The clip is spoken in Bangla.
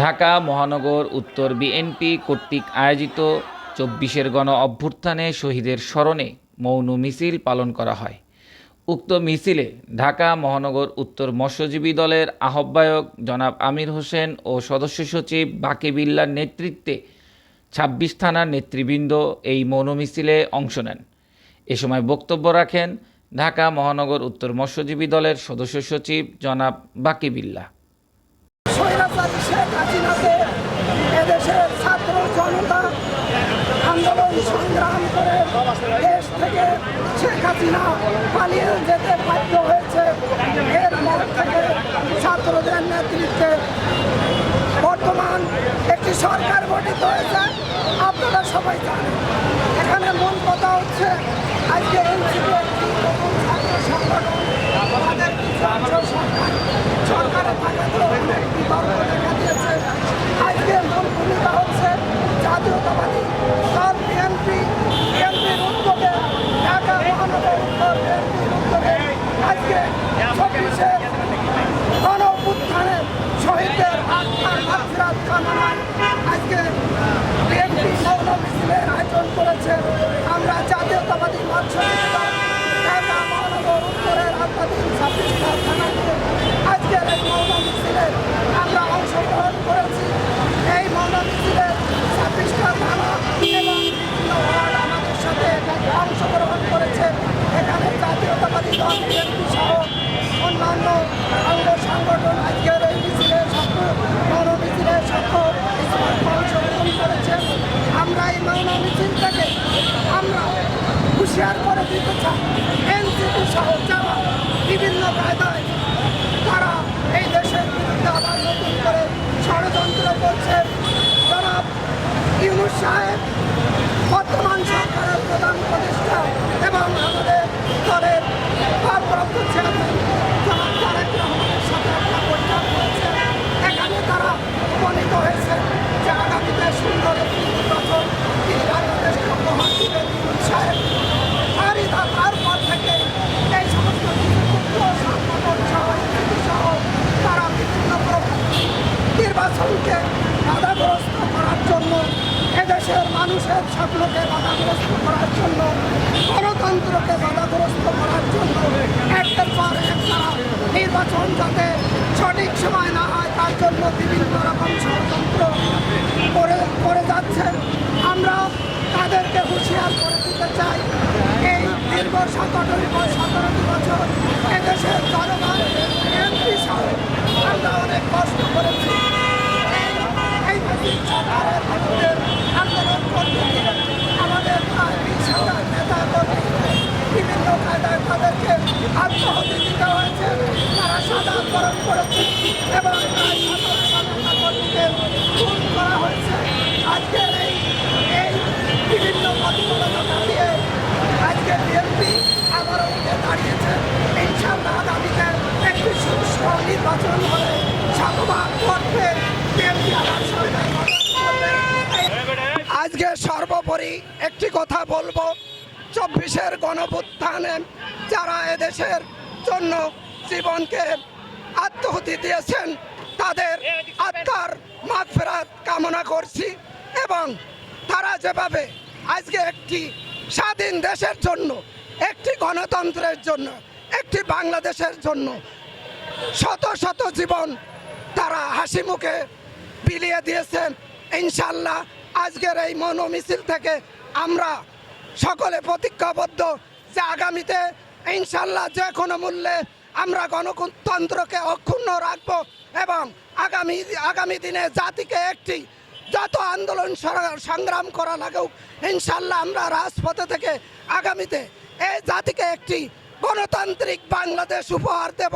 ঢাকা, মহানগর, উত্তর বিএনপি কর্তৃক আয়োজিত চব্বিশের গণ অভ্যুত্থানে শহীদের স্মরণে মৌন মিছিল পালন করা হয়। উক্ত মিছিলে ঢাকা, মহানগর, উত্তর মৎস্যজীবী দলের আহ্বায়ক জনাব আমির হোসেন ও সদস্য সচিব বাকি বিল্লার নেতৃত্বে ছাব্বিশ থানার নেতৃবৃন্দ এই মৌন মিছিলে অংশ নেন। এ সময় বক্তব্য রাখেন ঢাকা, মহানগর, উত্তর মৎস্যজীবী দলের সদস্য সচিব জনাব বাকি বিল্লা। স্বৈরাচারী শেখ এদেশের ছাত্র জনতা আন্দোলন সংগ্রাম করে দেশ থেকে শেখ হাসিনা পালিয়ে যেতে বাধ্য হয়েছে। এর পর থেকে ছাত্রদের নেতৃত্বে বর্তমান একটি সরকার গঠিত হয়েছে। আপনারা সবাই জানেন। এখানে মূল কথা হচ্ছে, আজকে এনসিপি একটি ছাত্র সংগঠন আমাদের কিছু অংশ সরকার সরকারে থাকাতেও অনেক বিতর্ক দেখা দিয়েছে আজকে মূল ভূমিকা হচ্ছে জাতীয়তাবাদী দল বিএনপি বিএনপির উদ্যোগে ঢাকা মহানগর উত্তর বিএনপির উদ্যোগে আজকে চব্বিশে গণ উত্থানে শহীদদের আত্মার মাফিরাত কামনায় আজকে বিএনপি মৌন মিছিলের করেছে আমরা জাতীয়তাবাদী আজকের এই আমরা অংশগ্রহণ করেছি। এই অংশগ্রহণ করেছে। এখানে জাতীয়তাবাদী দল, বিএনপি সহ অন্যান্য অঙ্গ সংগঠন আজকের এই মিছিলে সক্ষ মৌন মিছিলে সক্ষ অংশগ্রহণ করেছে আমরা এই মৌন মিছিল থেকে আমরা হুঁশিয়ার করে দিতে চাই এনসিপি সহ যারা বিভিন্ন কায়দায় তারা এই দেশের বিরুদ্ধে আবার নতুন করে ষড়যন্ত্র করছে জনাব ইউনুস সাহেব বর্তমান সরকারের প্রধান উপদেষ্টা এবং আমাদের দলের ভারপ্রাপ্ত চেয়ারম্যান জনাব তারেক রহমানের সাথে একটা বৈঠক হয়েছে এখানে তারা উপনীত হয়েছে যে আগামীতে সুন্দর একটি নির্বাচন তিনি বাংলাদেশকে উপহার দিবেন ইউনুস সাহেব তারই তা- তারপর থেকে এই সমস্ত কিছু ক্ষুদ্র সংগঠন সহ এনসিপি সহ তারা বিভিন্ন প্রকার নির্বাচনকে বাধাগ্রস্ত করার জন্য এদেশের মানুষের স্বপ্নকে বাধাগ্রস্ত করার জন্য গণতন্ত্রকে বাধাগ্রস্ত করার জন্য একটার পর এক তারা নির্বাচন যাতে সঠিক সময় না হয় তার জন্য বিভিন্ন রকম ষড়যন্ত্র করে করে যাচ্ছে আমরা তাদেরকে হুঁশিয়ার করে দিতে চাই এই দীর্ঘ সতেরোটি সতেরোটি বছর এদেশের জনগণ এমপি সহ আমরা অনেক কষ্ট করেছি এই সরকারের বিরুদ্ধে আন্দোলন করতে গিয়ে আমাদের প্রায় বিশ হাজার নেতা কর্মী বিভিন্ন কায়দায় তাদেরকে আত্মহত্যা দিতে হয়েছে। তারা সাদা বরণ করেছে এবং প্রায় খুন করা হয়েছে। আজকের এই বিভিন্ন প্রতিকূলতা দিয়ে আজকে বিএনপি আবারও উঠে দাঁড়িয়েছে। ইনশাল্লাহ আগামীতে একটি সুষ্ঠু নির্বাচন হলে শতভাগ করবে বিএনপি আজকে সর্বোপরি একটি কথা বলব। চব্বিশের গণপুত্থানে যারা এদেশের জন্য জীবনকে আত্মহতি দিয়েছেন, তাদের আত্মার মাগফেরাত কামনা করছি এবং তারা যেভাবে আজকে একটি স্বাধীন দেশের জন্য, একটি গণতন্ত্রের জন্য, একটি বাংলাদেশের জন্য শত শত জীবন তারা হাসি মুখে বিলিয়ে দিয়েছেন, ইনশাল্লাহ আজকের এই মনো মিছিল থেকে আমরা সকলে প্রতিজ্ঞাবদ্ধ যে আগামীতে ইনশাল্লাহ যে কোনো মূল্যে আমরা গণতন্ত্রকে অক্ষুণ্ণ রাখব এবং আগামী আগামী দিনে জাতিকে একটি যত আন্দোলন সংগ্রাম করা লাগুক, ইনশাল্লাহ আমরা রাজপথে থেকে আগামীতে এই জাতিকে একটি গণতান্ত্রিক বাংলাদেশ উপহার দেব